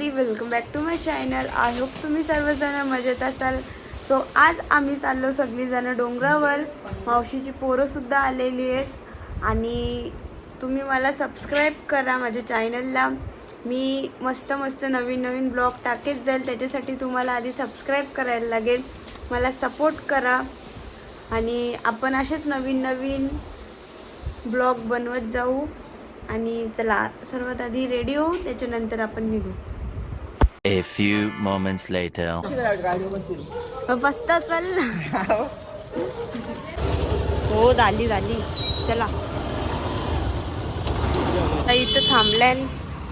Family welcome back to my channel I hope तुम्ही सर्वजण मजेत असाल. सो आज आम्ही चाललो सगळीजणं डोंगरावर. मावशीची पोरंसुद्धा आलेली आहेत. आणि तुम्ही मला सबस्क्राईब करा माझ्या चॅनलला मी मस्त मस्त नवीन नवीन ब्लॉग टाकेत जाईल. त्याच्यासाठी तुम्हाला आधी सबस्क्राईब करायला लागेल. मला सपोर्ट करा. आणि आपण असेच नवीन नवीन ब्लॉग बनवत जाऊ. आणि चला सर्वात आधी रेडी होऊ त्याच्यानंतर आपण निघू. A few moments later. बसता चल. ना हो झाली झाली. चला. इथं थांबल्यान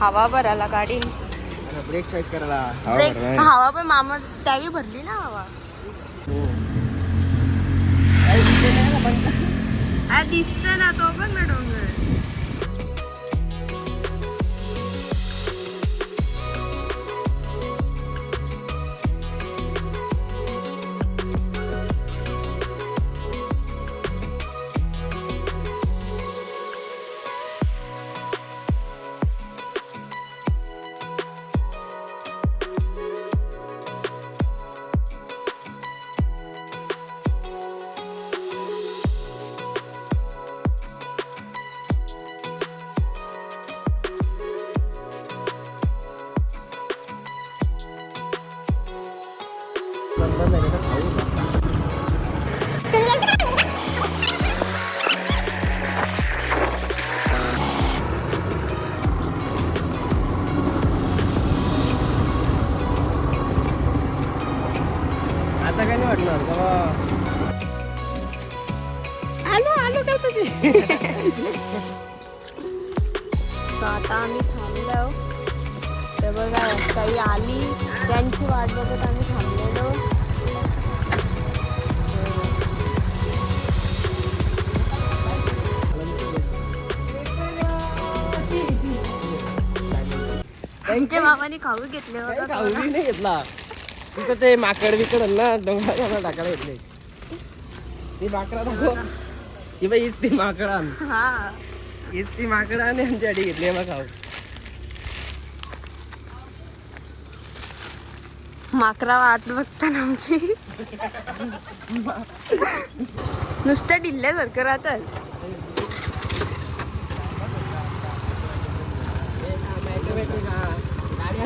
हवा भराला गाडी. ब्रेक साईड करायला ब्रेक हवा पण मामा त्यावी भरली ना हवा. आ, दिसतंय ना तो पण ना डोंगर. त्यांच्या मामाने खाऊ घेतले नाही तिथं ते माकड बिकड आहे ना डोंगराला टाकायला घेतले. ती माकडा दाखव ही बाई हीच ती माकड. आण हा. हीच ती माकड आणि आमच्यासाठी घेतली मग खाऊ. माकरा वाट बघताना आमची. नुसतं ढिल्ल्यासारखं राहतात.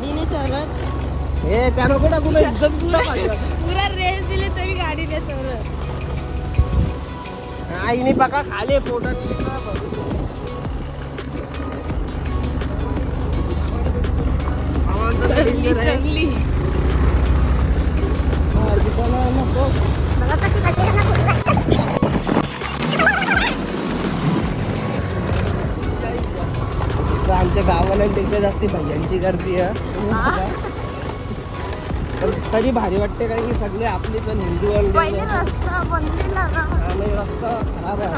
गाडीने चलत हे त्यानं कुठं कुठं इज्जत पुरा पुरा रेस दिले तरी गाडीने चलत आईने बघा खाले पोटात चरली चरली आमच्या गावाला पेक्षा जास्ती भैयांची गर्दी आहे. तरी भारी वाटते कारण की सगळे आपले पण हिंदू पहिले रस्ता बनलेला ना. आणि रस्ता खराब आहे.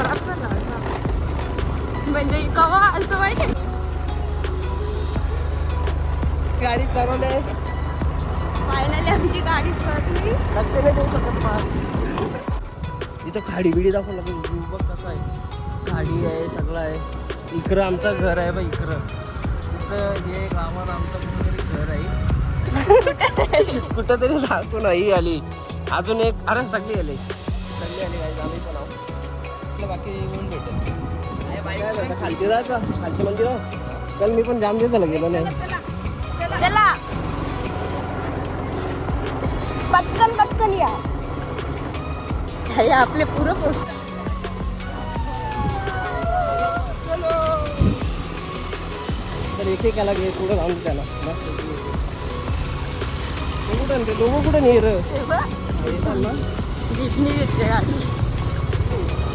म्हणजे कवा आलतो माहिती? गाडी चालवले फायनली आमची गाडी चढली लक्ष नाही देऊ शकत इथं खाडी बिडी दाखवलं बघ कसं आहे. खाडी आहे सगळं आहे. इकडं आमचं घर आहे बघ इकडं. इथं हे गावात आमचं कुठंतरी घर आहे. कुठंतरी दाखवून ही आली. अजून एक अरे सगळी आली. सगळी आली काय आम्ही पण आहोत. आपलं बाकी येऊन भेटेल. खालती जायचं खालचं मंदिर? चल मी पण जाम देतो गेलो नाही चला. पटकन पटकन या. हे आपले पुरं पोस्ट तर एक एकाला घे पुढं दे त्याला. कुठं ते दोघं कुठं नाही र? गाडी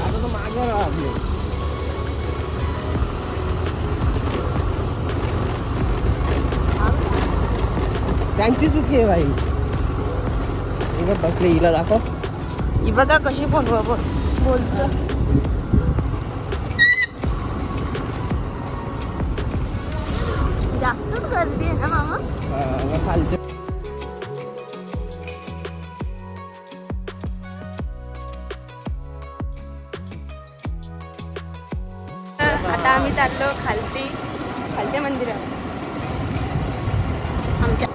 आता तो मागं त्यांची चुकी आहे भाई. इकडे बसले हिला दाखव. ही बघा कशी बोल बोलत. आता आम्ही चाललो खालती खालच्या मंदिरात. आमच्या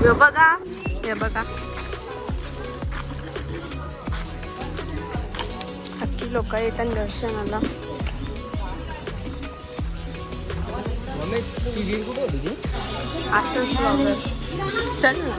हे बघा हे बघा. अख्खी लोक येतात दर्शनाला. कुठे होती ती? असं ब्लॉगर चल ना.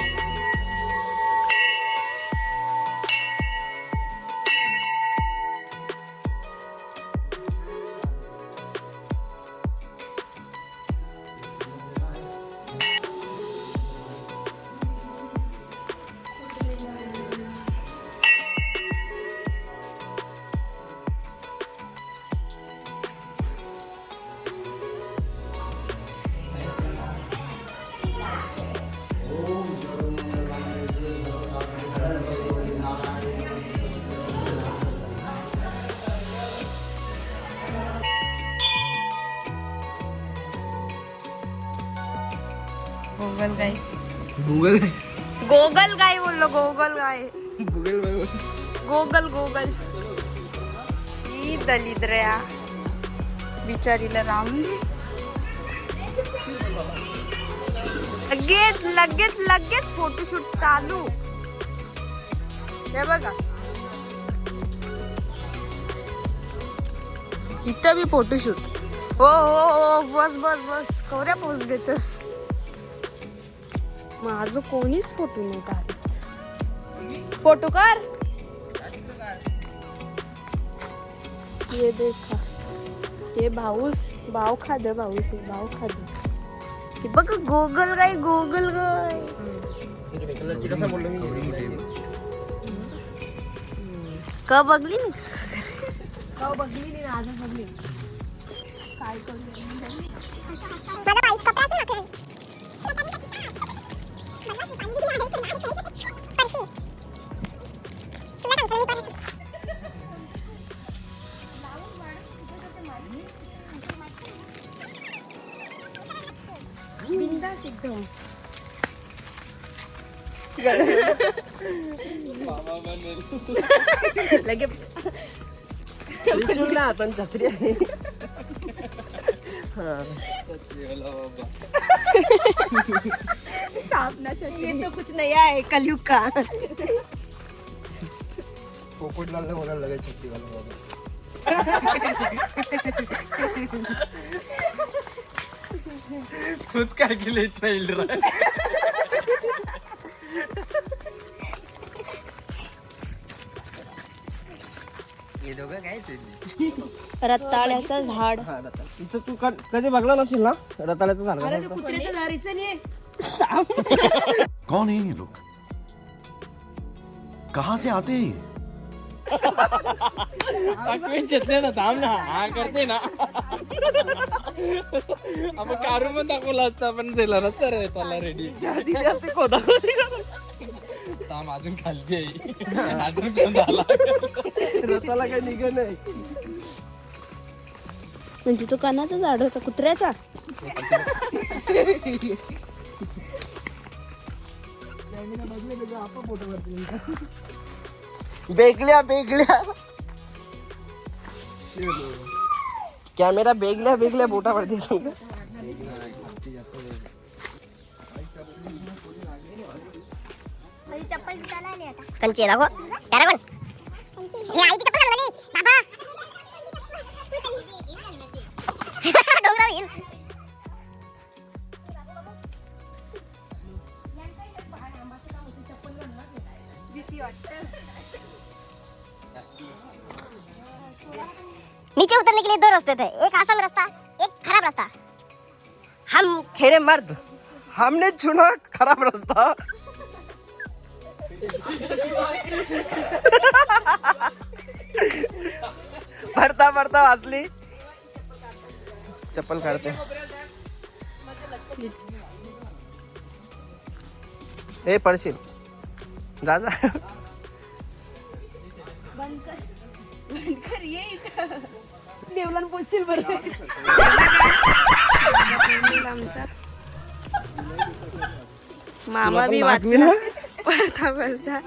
गोगल गाय गुगल गोगल गाय बोललो गोगल गाय गुगल गोगल गोगल. शी दलिद्रया बिचारीला दे लगेच लगेच लगेच फोटोशूट चालू. हे बघा. इथं बी फोटोशूट हो हो हो बस बस बस. कवऱ्या पोच देतस माझं कोणीच फोटो नाही काढत. फोटो कर ये देखा. ये भाऊस भाव खाद भाऊस भाव खाद. हे बघ गोगल गाय गोगल गाय का बघली का बघली नाही ना आजच बघली. काय करतो बिंदास एकदम लगे त्रिशूल ना हातान छत्री आहे हा. ये तो कुछ नया है कलयुग का. बोलायला छत्रीवाला बाबा. खुद काय केलं इथं येईल रे हे दोघं काय रताळ्याचं झाड. हा, रताळ. इथं तू क- कधी बघला नसेल ना? रताळ्याचं झाड अरे तो कुत्र्याचं दारीचं नाही कौन है ये लोग? कहां से आते हैं ये? घेतले ना थांब ना हा करते ना। आपण काढून पण दाखवला असता पण दिला ना तर त्याला रेडी। थांब अजून खालती आहे अजून पण झाला रताला काही निघत नाही म्हणजे तो कणाचा झाड होता कुत्र्याचा? बेगल्या बेगल्या कॅमेरा बेगल्या बेगल्या बोटावरती कंची दाखव. त्याला पण ही आईची चप्पल बाबा. डोंगरावर येईल. उतरने के लिए दो रास्ते थे। एक आसान रास्ता एक खराब रास्ता। हम खेड़े मर्द। हमने चुना खराब रास्ता। पडता पडता वाचली चप्पल काढते ए पडशील जा जा देवलान पोचशील बरं. आमचा मामा बी मी वाचला. पडता पडता.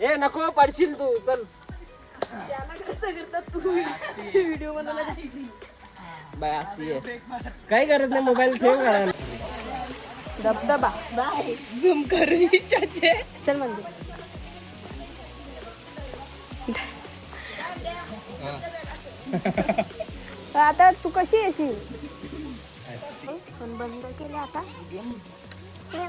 ए नको पडशील तू चल. बाय असती काही गरज नाही मोबाईल ठेव. धबधबा बाय. झूम करू चल मंदिर आता तू कशी येशील? पण बंद केले आता. हे.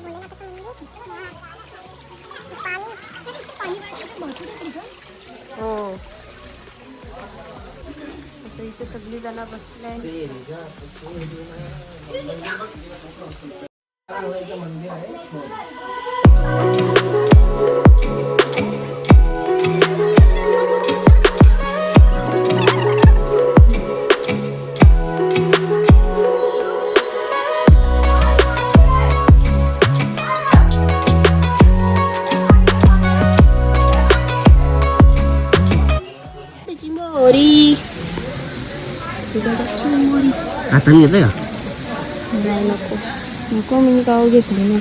असं इथे सगळी जण बसले आता मी येतोय का? नाही नको. नको मी गाव घेतली ना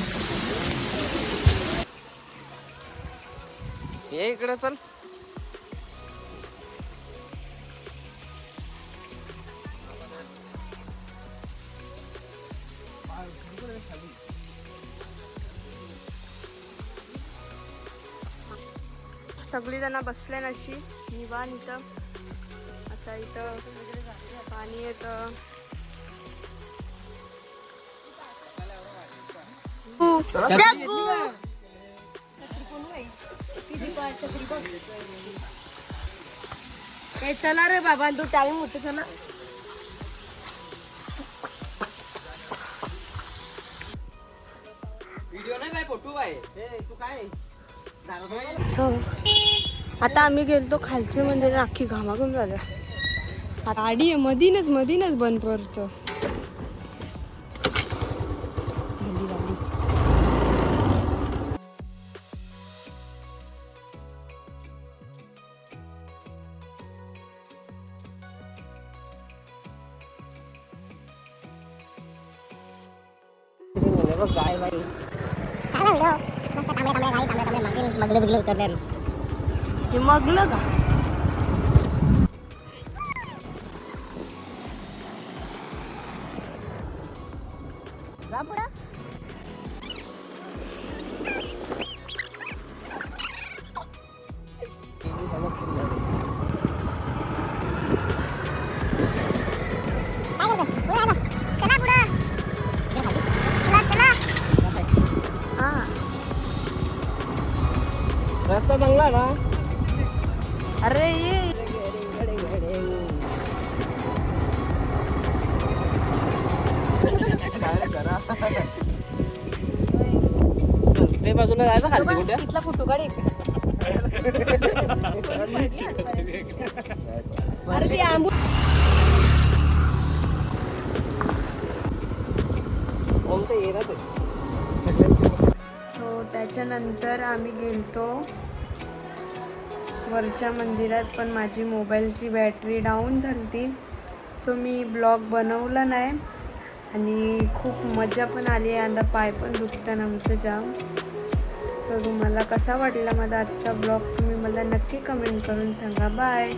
ये इकडे चल. सगळी जण बसले नशी निवान इथं आता इथं पाणी येतं. ए चला रे बाबा तू टाइम होतो चला. व्हिडिओ नाही बाय फोटो बाय तू काय सो आता आम्ही गेलतो खालचे मंदिर अख्खी घामाघूम झालं आता गाडी आहे मधीनच मधीनच बंद पडतं तांबडे मगले मगले बिगले उतरले हे मगलं का रस्ता चांगला ना. अरे ये. चल, ते बाजूला जायचं खालती कुठे? तिथला फोटो काढ एक. अरे ते आंबू ओमचं येणार सो त्याच्यानंतर आम्ही गेलतो वरच्या मंदिरात पण माझी मोबाईलची बॅटरी डाऊन झाली सो मी ब्लॉग बनवला नाही. आणि खूप मजा पण आली आहे. आता पाय पण दुखतात आमचं जाम. तर तुम्हाला कसा वाटला माझा आजचा ब्लॉग? तुम्ही मला नक्की कमेंट करून सांगा. बाय